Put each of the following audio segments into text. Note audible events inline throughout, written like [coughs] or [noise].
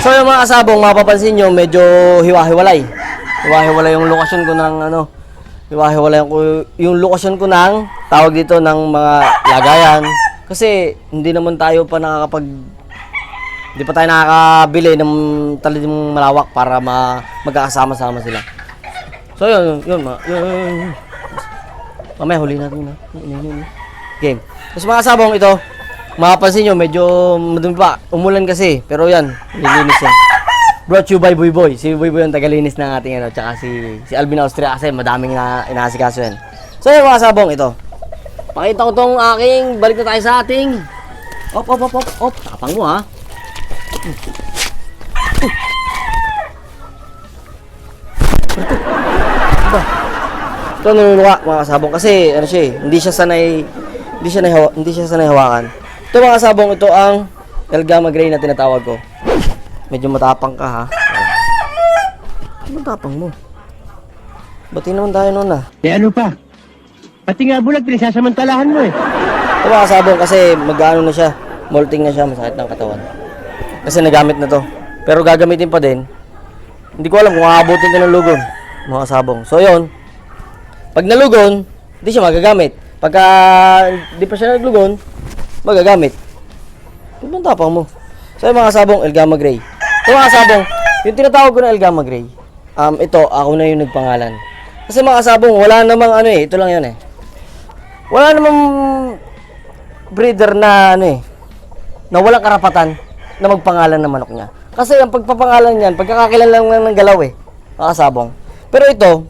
So yung mga kasabong, mapapansin nyo, medyo hiwa-hiwalay. Hiwa-hiwalay yung lokasyon ko ng ano, hiwa-hiwalay ko yung lokasyon ko ng tawag dito ng mga lagayan. Kasi hindi naman tayo pa nakakapag hindi pa tayo nakakabili ng talagang malawak para ma magkakasama-sama sila. So yun, yun, ma, yun, yun, yun. Mamaya huli natin na. Game. Tapos mga sabong ito, mapapansin nyo, medyo madumi pa. Umulan kasi, pero yan, nilinis yan. Brought you by Boy Boy. Si Boy Boy ang tagalinis ng ating ano, tsaka si, si Alvin Austria kasi madaming na inaasikaso yan. So yun mga sabong, ito. Pakita ko tong aking, balik na tayo sa ating. Op, op, op, op, op. Tapang mo ha. Ito niluluwa mga kasabong kasi ano siya eh, hindi siya sanay hindi siya nahawa, hindi siya sanay hawakan. Ito mga kasabong ito ang Elgama Gray na tinatawag ko. Medyo matapang ka ha. Ano matapang mo? Bati naman tayo noon ah. Eh ano pa? Pati nga bulag, pinasasamantalahan mo eh. Ito mga kasabong kasi mag-ano na siya, molting na siya, masakit ng katawan. Kasi nagamit na to. Pero gagamitin pa din. Hindi ko alam kung aabutin ko ng lugon, mga kasabong. So yon pag nalugon, hindi siya magagamit. Pagka hindi pa siya naglugon, magagamit. Bang tapang mo? So yung mga sabong Elgama Gray. Ito mga sabong, yung tinatawag ko na Elgama Gray, um, ito, ako na yung nagpangalan. Kasi mga sabong, wala namang ano eh, ito lang yun eh. Wala namang breeder na ano eh, na walang karapatan na magpangalan ng manok niya. Kasi ang pagpapangalan niyan, pagkakakilan lang ng galaw eh, mga sabong. Pero ito,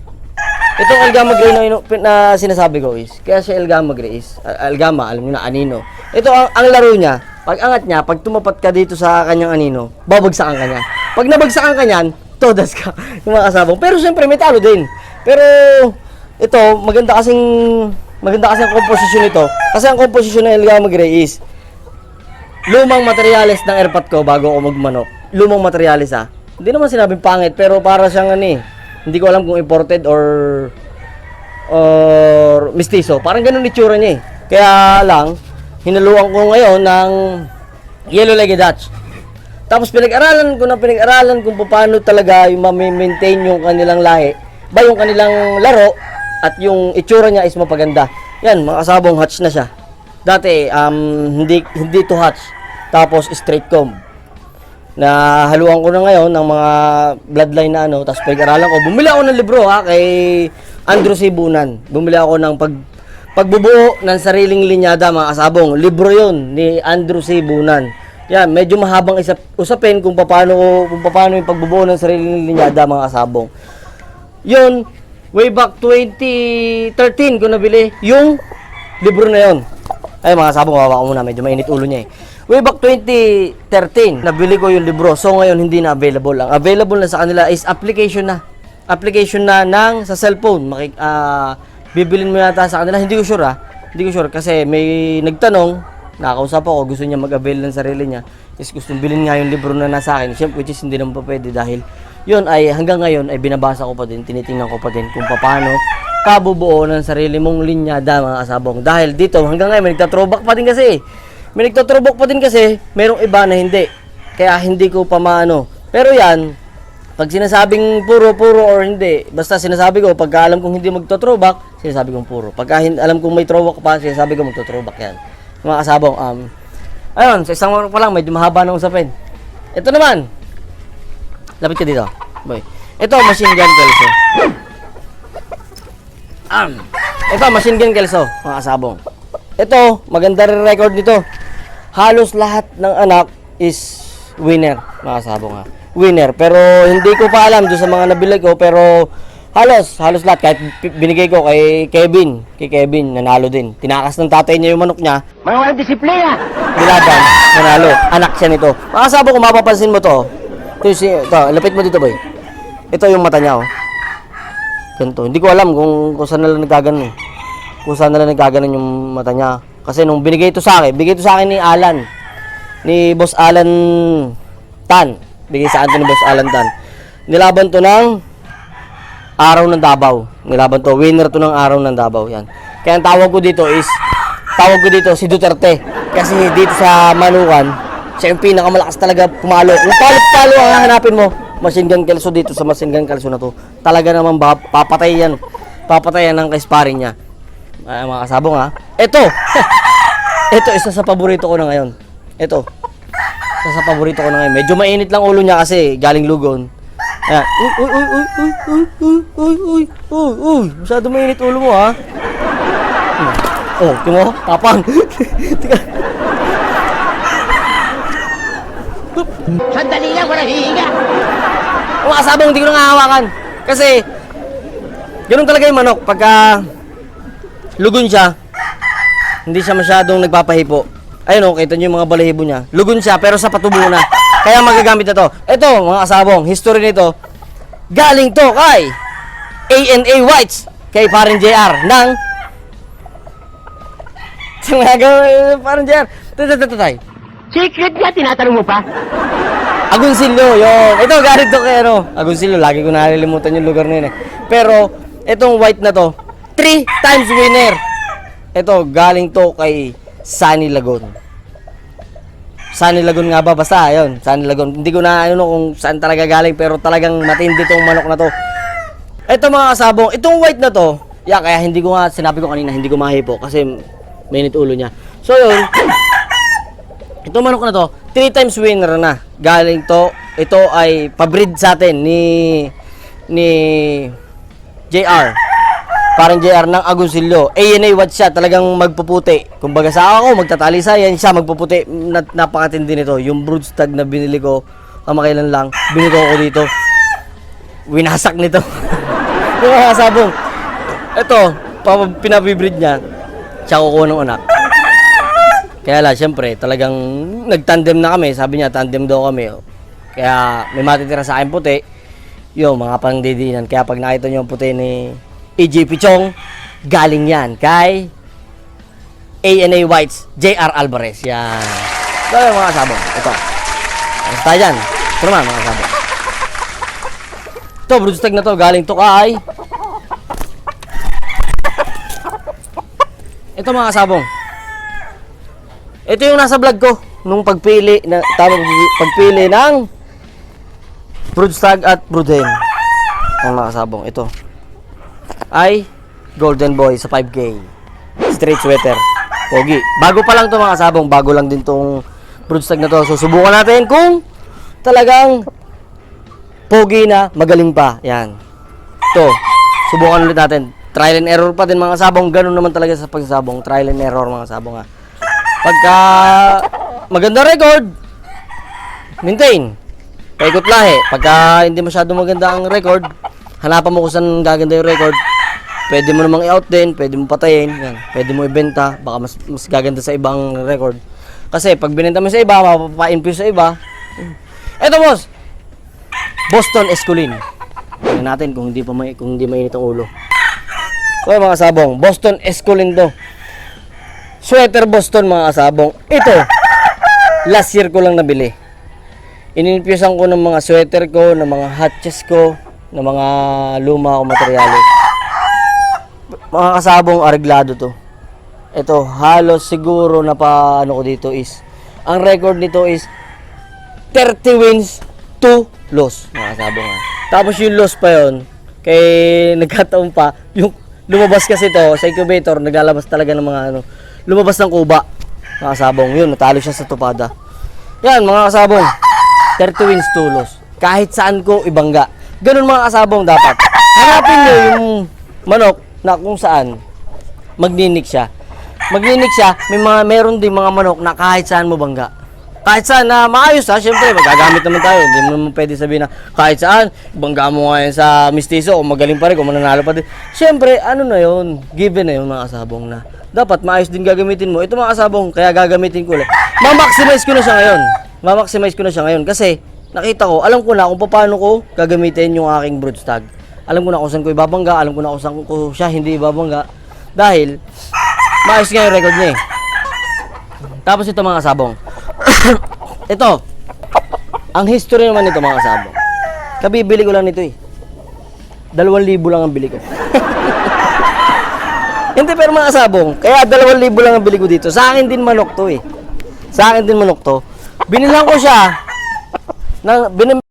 Itong Algama Gray na, na sinasabi ko is, kaya siya Algama Gray is, Al- Algama, alam niyo na, anino. Ito, ang, ang laro niya, pag angat niya, pag tumapat ka dito sa kanyang anino, babagsakan ka niya. Pag nabagsakan ka niyan, todas ka, [laughs] yung mga kasabong. Pero siyempre, may talo din. Pero, ito, maganda kasing, maganda kasing ang komposisyon nito. Kasi ang komposisyon ng Algama Gray is, lumang materyales ng airpot ko bago ako magmanok. Lumang materyales ah. Hindi naman sinabing pangit, pero para siyang ano eh, hindi ko alam kung imported or or mistiso. Parang ganun itsura niya eh. Kaya lang, hinaluan ko ngayon ng yellow legged Dutch. Tapos pinag-aralan ko na pinag-aralan kung paano talaga yung ma-maintain yung kanilang lahi. Ba yung kanilang laro at yung itsura niya is mapaganda. Yan, mga kasabong hatch na siya. Dati, um, hindi, hindi to hatch. Tapos straight comb na haluan ko na ngayon ng mga bloodline na ano, tapos pag-aralan ko. Bumili ako ng libro ha, kay Andrew Sibunan. Bumili ako ng pag, pagbubuo ng sariling linyada mga kasabong. Libro yon ni Andrew Sibunan. Yan, medyo mahabang isap, usapin kung paano, kung paano yung pagbubuo ng sariling linyada mga kasabong. Yun, way back 2013 ko nabili yung libro na yon. Ay mga sabong, kawawa ko muna, medyo mainit ulo niya eh. Way back 2013, nabili ko yung libro. So ngayon hindi na available. Ang available na sa kanila is application na. Application na ng sa cellphone. Makik ah, bibilin mo yata sa kanila. Hindi ko sure ah. Hindi ko sure kasi may nagtanong, nakakausap ako, gusto niya mag-avail ng sarili niya. Is gusto bilhin nga yung libro na nasa akin. Siyempre, which is hindi naman pa pwede dahil yun ay hanggang ngayon ay binabasa ko pa din, tinitingnan ko pa din kung paano kabubuo ng sarili mong linyada mga kasabong. Dahil dito hanggang ngayon may nagtatrobak pa din kasi. May nagtatrobak pa din kasi, merong iba na hindi. Kaya hindi ko pa maano. Pero yan, pag sinasabing puro-puro or hindi, basta sinasabi ko, pagka alam kong hindi magto-throwback, sinasabi kong puro. Pagka alam kong may throwback pa, sinasabi ko magto-throwback yan. Mga kasabong, um, ayun, sa isang oras pa lang, medyo mahaba ng usapin. Ito naman, lapit ka dito, boy. Ito, machine gun kelso. Um, ito, machine gun kelso, mga kasabong. Ito, maganda rin record nito. Halos lahat ng anak is winner, mga kasabong ha. Winner. Pero hindi ko pa alam doon sa mga nabili ko, pero halos, halos lahat. Kahit binigay ko kay Kevin, kay Kevin, nanalo din. Tinakas ng tatay niya yung manok niya, Mga walang disiplina! Nilaban, nanalo. Anak siya nito. Mga kasabong, kung mapapansin mo to, ito, si, ito, lapit mo dito boy. Ito yung mata niya oh. Ganito. Hindi ko alam kung, kung saan nila nagkaganon eh. Kung saan nila nagkaganon yung mata niya. Kasi nung binigay ito sa akin, bigay ito sa akin ni Alan. Ni Boss Alan Tan. Bigay sa akin ni Boss Alan Tan. Nilaban to ng araw ng Davao. Nilaban to. Winner to ng araw ng Davao. Yan. Kaya ang tawag ko dito is, tawag ko dito si Duterte. Kasi dito sa Manukan, Siya yung pinakamalakas talaga pumalo. Kung palo-palo ang hahanapin mo, machine gun kelso dito sa machine gun kelso na to. Talaga naman papatay yan. Papatay yan ng kasparing niya. Ay, mga kasabong ha. Ito! Ito, [laughs] isa sa paborito ko na ngayon. Ito. Isa sa paborito ko na ngayon. Medyo mainit lang ulo niya kasi galing lugon. Ayan. Uy, uy, uy, uy, uy, uy, uy, uy, uy, uy, uy. Masyado mainit ulo mo ha. Oh, timo, tapang. [laughs] Tika. Sandali lang, walang hihinga. Mga kasabong, hindi ko na hawakan. Kasi, ganun talaga yung manok. Pagka lugon siya, hindi siya masyadong nagpapahipo. Ayun o, kita nyo yung mga balahibo niya. Lugon siya, pero sa patubo na. Kaya magagamit na to. Ito, mga kasabong, history nito, galing to kay ANA Whites, kay Parin JR, ng [laughs] Tumagawa, Parin JR. Tatatay. Secret nga, tinatanong mo pa? Agoncillo, yon. Ito, galing to kay ano. Agoncillo, lagi ko nalilimutan yung lugar na yun eh. Pero, itong white na to, three times winner. Ito, galing to kay Sunny Lagon. Sunny Lagon nga ba? Basta, yun. Sunny Lagon. Hindi ko na ano kung saan talaga galing, pero talagang matindi tong manok na to. Ito mga kasabong, itong white na to, yeah, kaya hindi ko nga, sinabi ko kanina, hindi ko mahipo kasi mainit ulo niya. So yun, Itong manok na to, 3 times winner na. Galing to, ito ay pabreed sa atin ni ni JR. Parang JR ng Agoncillo. ANA what siya, talagang magpuputi. Kumbaga sa ako, magtatali sa yan siya, magpuputi. Na, napakatindi nito. Yung broodstag na binili ko, kamakailan lang, binili ko dito. Winasak nito. [laughs] yung mga sabong. Ito, pinabibreed niya, siya kukuha ng anak. Kaya lang, siyempre, talagang nagtandem na kami. Sabi niya, tandem daw kami. oh. Kaya may matitira sa akin puti. Yung mga pangdidinan. Kaya pag nakita niyo yung puti ni EJ Pichong, galing yan kay ANA Whites, JR Alvarez. Yan. Ito yung mga sabong. Ito. Basta tayo. Ito naman mga sabong. Ito, broodstag na to. Galing to kay... Ito mga sabong. Ito yung nasa vlog ko nung pagpili na tamang pagpili ng broodstag at broodhen. Ang mga kasabong ito ay Golden Boy sa 5K. Straight sweater. Pogi. Bago pa lang to mga kasabong, bago lang din tong broodstag na to. So subukan natin kung talagang pogi na magaling pa. Yan. To. Subukan ulit natin. Trial and error pa din mga sabong. Ganun naman talaga sa pagsabong. Trial and error mga sabong ha. Pagka maganda record, maintain. Paikot lahi. Pagka hindi masyado maganda ang record, hanapan mo kung saan gaganda yung record. Pwede mo namang i-out din, pwede mo patayin, yan. pwede mo ibenta, baka mas, mas gaganda sa ibang record. Kasi pag binenta mo sa iba, mapapa-infuse sa iba. Eto boss, Boston Esculin. Tingnan natin kung hindi pa may, kung hindi mainit ang ulo. So mga sabong, Boston Esculin to. Sweater Boston mga kasabong. Ito, last year ko lang nabili. Ininfusang ko ng mga sweater ko, ng mga hatches ko, ng mga luma ko materyales. Mga kasabong areglado to. Ito, halos siguro na pa ano ko dito is, ang record nito is 30 wins, 2 loss. Mga kasabong ha. Tapos yung loss pa yon kay [laughs] nagkataon pa, yung lumabas kasi to sa incubator, naglalabas talaga ng mga ano, lumabas ng kuba. Mga kasabong, yun, natalo siya sa tupada. Yan, mga kasabong, 30 wins, 2 loss. Kahit saan ko ibangga. Ganun mga kasabong dapat. Hanapin nyo yung manok na kung saan magninik siya. Magninik siya, may mga meron din mga manok na kahit saan mo bangga. Kahit saan na maayos ha, syempre magagamit naman tayo. Hindi mo naman pwede sabihin na kahit saan, bangga mo nga yan sa mistiso o magaling pa rin, kung mananalo pa din. Syempre, ano na yun, given na yun mga kasabong na dapat maayos din gagamitin mo. Ito mga kasabong, kaya gagamitin ko ulit. Ma-maximize ko na siya ngayon. Ma-maximize ko na siya ngayon kasi nakita ko, alam ko na kung paano ko gagamitin yung aking broodstag. Alam ko na kung saan ko ibabangga, alam ko na kung saan ko siya hindi ibabangga. Dahil, maayos nga yung record niya eh. Tapos ito mga sabong. [coughs] ito. Ang history naman nito mga sabong. Kabibili ko lang nito eh. Dalawang libo lang ang bili ko. [laughs] Hindi pero mga sabong, kaya dalawang libo lang ang bili ko dito. Sa akin din manok to eh. Sa akin din manok to. Binilhan ko siya ng, binim,